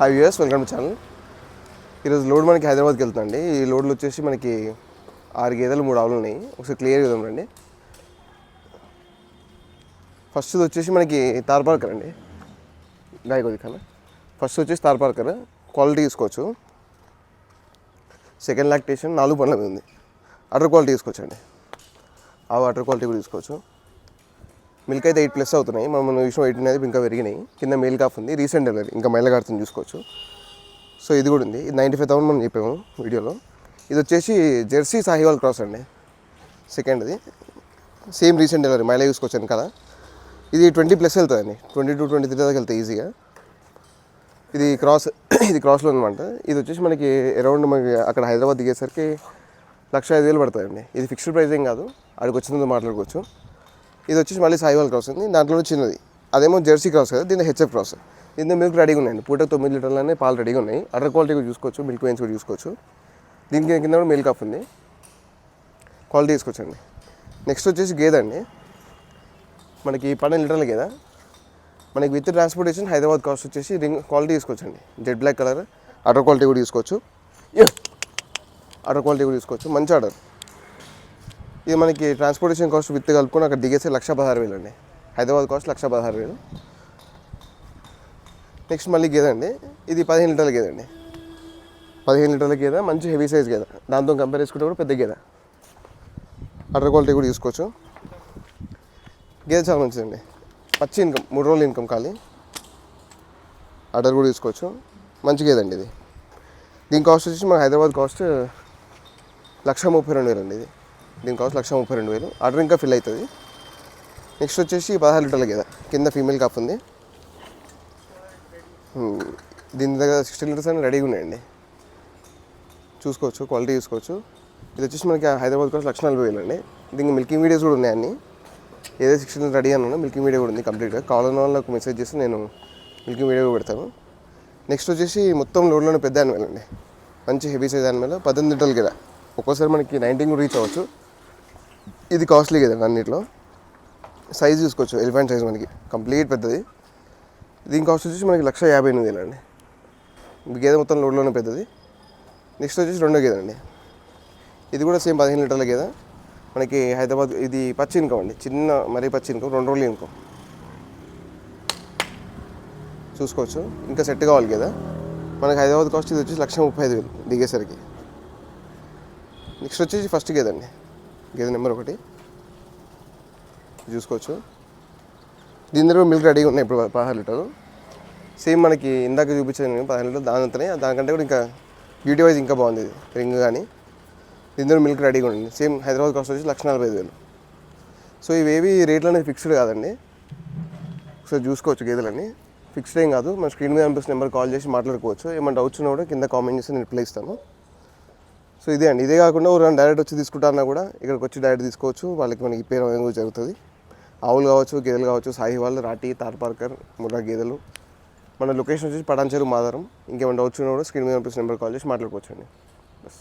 High ఇయర్స్ welcome to channel ఈరోజు load మనకి హైదరాబాద్కి వెళ్తుందండి. ఈ లోడ్లు వచ్చేసి మనకి ఆరు గేదెలు మూడు ఆవులు ఉన్నాయి. ఒకసారి క్లియర్ చూద్దాం రండి. ఫస్ట్ వచ్చేసి మనకి తార్పార్కర్ అండి. గాయ కొద్ది ఫస్ట్ వచ్చేసి తార్పార్కర్ క్వాలిటీ తీసుకోవచ్చు. సెకండ్ లాక్టేషన్ నాలుగు పండ్ల మీద ఉంది. అటర్ క్వాలిటీ తీసుకోవచ్చండి. ఆ వాటర్ క్వాలిటీ కూడా తీసుకోవచ్చు. మిల్క్ అయితే ఎయిట్ ప్లస్ అవుతున్నాయి. మనం మన విషయం ఎయిట్ అనేది ఇంకా పెరిగినాయి. కింద మేల్ కాఫ్ ఉంది. రీసెంట్ డెలివరీ ఇంకా మైల కాడుతుంది చూసుకోవచ్చు. సో ఇది కూడా ఉంది. ఇది నైంటీ ఫైవ్ థౌసండ్ మనం చెప్పాము వీడియోలో. ఇది వచ్చేసి జెర్సీ సాహివాల్ క్రాస్ అండి. సెకండ్ది సేమ్ రీసెంట్ డెలివరీ మైలే చూసుకోవచ్చు కదా ఇది ట్వంటీ ప్లస్ వెళ్తుందండి. ట్వంటీ టూ ట్వంటీ త్రీ దాకా వెళ్తాయి ఈజీగా ఇది క్రాస్ ఇది క్రాస్లో అనమాట ఇది వచ్చేసి మనకి అరౌండ్ మనకి అక్కడ హైదరాబాద్ దిగేసరికి లక్ష ఐదు వేలు పడుతుందండి ఇది ఫిక్స్డ్ ప్రైస్ ఏం కాదు. అక్కడికి వచ్చినందుకు మాట్లాడుకోవచ్చు. ఇది వచ్చేసి మళ్ళీ సాయివాల్ క్రాస్ ఉంది. దాంట్లో చిన్నది. అదేమో జెర్సీ క్రాస్ కదా దీని హెచ్ఎఫ్ క్రాస్. దీంతో మిల్క్ రెడీగా ఉన్నాయండి పూట తొమ్మిది లీటర్లనే పాలు రెడీగా ఉన్నాయి. అటర్ క్వాలిటీ కూడా చూసుకోవచ్చు మిల్క్ వేయించి కూడా చూసుకోవచ్చు. దీనికి కింద కూడా మిల్క్ ఆఫ్ ఉంది. క్వాలిటీ తీసుకొచ్చండి. నెక్స్ట్ వచ్చేసి గేదె అండి. మనకి పన్నెండు లీటర్ల గేద. మనకి విత్ ట్రాన్స్పోర్టేషన్ హైదరాబాద్ కాస్ట్ వచ్చేసి రింగ్ క్వాలిటీ తీసుకోవచ్చండి జెడ్ బ్లాక్ కలర్. అటర్ క్వాలిటీ కూడా తీసుకోవచ్చు. అటర్ క్వాలిటీ కూడా తీసుకోవచ్చు. మంచి ఆర్డర్. ఇది మనకి ట్రాన్స్పోర్టేషన్ కాస్ట్ విత్ కలుపుకొని అక్కడ దిగేసి లక్ష పదహారు వేలు అండి. హైదరాబాద్ కాస్ట్ లక్ష పదహారు వేలు. నెక్స్ట్ మళ్ళీ గేదె అండి. ఇది పదిహేను లీటర్ల గేదె అండి. పదిహేను లీటర్ల గేదె మంచి హెవీ సైజ్ గేదె. దాంతో కంపేర్ చేసుకుంటే కూడా పెద్ద గేదె. అటర్ క్వాలిటీ కూడా తీసుకోవచ్చు. గేదె చాలా మంచిదండి. పచ్చి ఇన్కమ్ మూడు రోజులు ఇన్కమ్ ఖాళీ. అటర్ కూడా తీసుకోవచ్చు. మంచి గేదె అండి ఇది. దీని కాస్ట్ వచ్చేసి మన హైదరాబాద్ కాస్ట్ లక్ష ముప్పై రెండు వేలు అండి ఇది. దీని కాస్ట్ లక్ష ముప్పై రెండు వేలు. ఆర్డర్ ఇంకా ఫిల్ అవుతుంది. నెక్స్ట్ వచ్చేసి పదహారు లీటర్ల కదా కింద ఫీమేల్ కాప్ ఉంది. దీని దగ్గర సిక్స్టీ లీటర్స్ అని రెడీగా ఉన్నాయండి. చూసుకోవచ్చు క్వాలిటీ చూసుకోవచ్చు. ఇది వచ్చేసి మనకి హైదరాబాద్ కాస్ట్ లక్ష నలభై వేలు అండి దీనికి మిల్కింగ్ వీడియోస్ కూడా ఉన్నాయి అన్నీ. ఏదో సిక్స్టీ లీటర్ రెడీ అన్నాను మిల్కింగ్ వీడియో కూడా ఉంది కంప్లీట్గా. కావాలన్న వాళ్ళకి మెసేజ్ చేసి నేను మిల్కింగ్ వీడియో కూడా పెడతాను. నెక్స్ట్ వచ్చేసి మొత్తం లోడ్లోనే పెద్ద యానిమల్ అండి. మంచి హెవీ సైజ్ యానిమల్. పద్దెనిమిది లీటర్లు కదా ఒక్కోసారి మనకి నైన్టీన్ కూడా రీచ్ అవ్వచ్చు. ఇది కాస్ట్లీ కదండి అన్నిట్లో. సైజ్ చూసుకోవచ్చు ఎలిఫెంట్ సైజ్ మనకి. కంప్లీట్ పెద్దది. దీని కాస్ట్ వచ్చేసి మనకి లక్ష యాభై ఎనిమిది వేలు అండి గేదె మొత్తం లోడ్లోనే పెద్దది. నెక్స్ట్ వచ్చేసి రెండో గేదె అండి. ఇది కూడా సేమ్ పదిహేను లీటర్ల గేదె. మనకి హైదరాబాద్ ఇది పచ్చి ఇన్కమ్ అండి. చిన్న మరీ పచ్చి ఇన్కమ్ రెండు రోజులు ఇన్కమ్ చూసుకోవచ్చు. ఇంకా సెట్ కావాలి కదా మనకి హైదరాబాద్ కాస్ట్ ఇది వచ్చేసి లక్ష ముప్పై ఐదు వేలు దిగేసరికి. నెక్స్ట్ వచ్చేసి ఫస్ట్ గేదండి అండి. గేదె నెంబర్ ఒకటి. చూసుకోవచ్చు. దీని దగ్గర మిల్క్ రెడీగా ఉన్నాయి ఇప్పుడు పదహారు లీటర్లు సేమ్ మనకి ఇందాక చూపించాను నేను పదహారు లీటర్లు దాని అంతనే దానికంటే కూడా ఇంకా బ్యూటీ వైజ్ ఇంకా బాగుంది ఇది రింగ్ కానీ. దీని దగ్గర మిల్క్ రెడీగా ఉండండి సేమ్ హైదరాబాద్ కాస్ట్ వచ్చి లక్ష నలభై ఐదు వేలు. సో ఇవేవి రేట్లు అనేది ఫిక్స్డ్ కాదండి. ఒకసారి చూసుకోవచ్చు గేదెలని ఫిక్స్డ్ ఏం కాదు. మన స్క్రీన్ మీద అనిపిస్తున్న నెంబర్ కాల్ చేసి మాట్లాడుకోవచ్చు. ఏమైనా డౌట్స్ ఉన్నా కూడా కింద కామెంట్ చేసి నేను రిప్లై ఇస్తాను. సో ఇదే అండి. ఇదే కాకుండా ఎవరైనా డైరెక్ట్ వచ్చి తీసుకుంటారన్నా కూడా ఇక్కడికి వచ్చి డైరెక్ట్ తీసుకోవచ్చు. వాళ్ళకి మనకి పేరు అనేది జరుగుతుంది. ఆవులు కావచ్చు గేదెలు కావచ్చు సాహివాల్ రాటి తార్పార్కర్ ముర్రా గేదెలు. మన లొకేషన్ వచ్చేసి పడాన్చెరు మాదారం. ఇంకేమైనా డౌట్స్ ఉన్నా కూడా స్క్రీన్ మీద అనిపిస్తున్న నెంబర్ కాల్ చేసి మాట్లాడుకోవచ్చు అండి బస్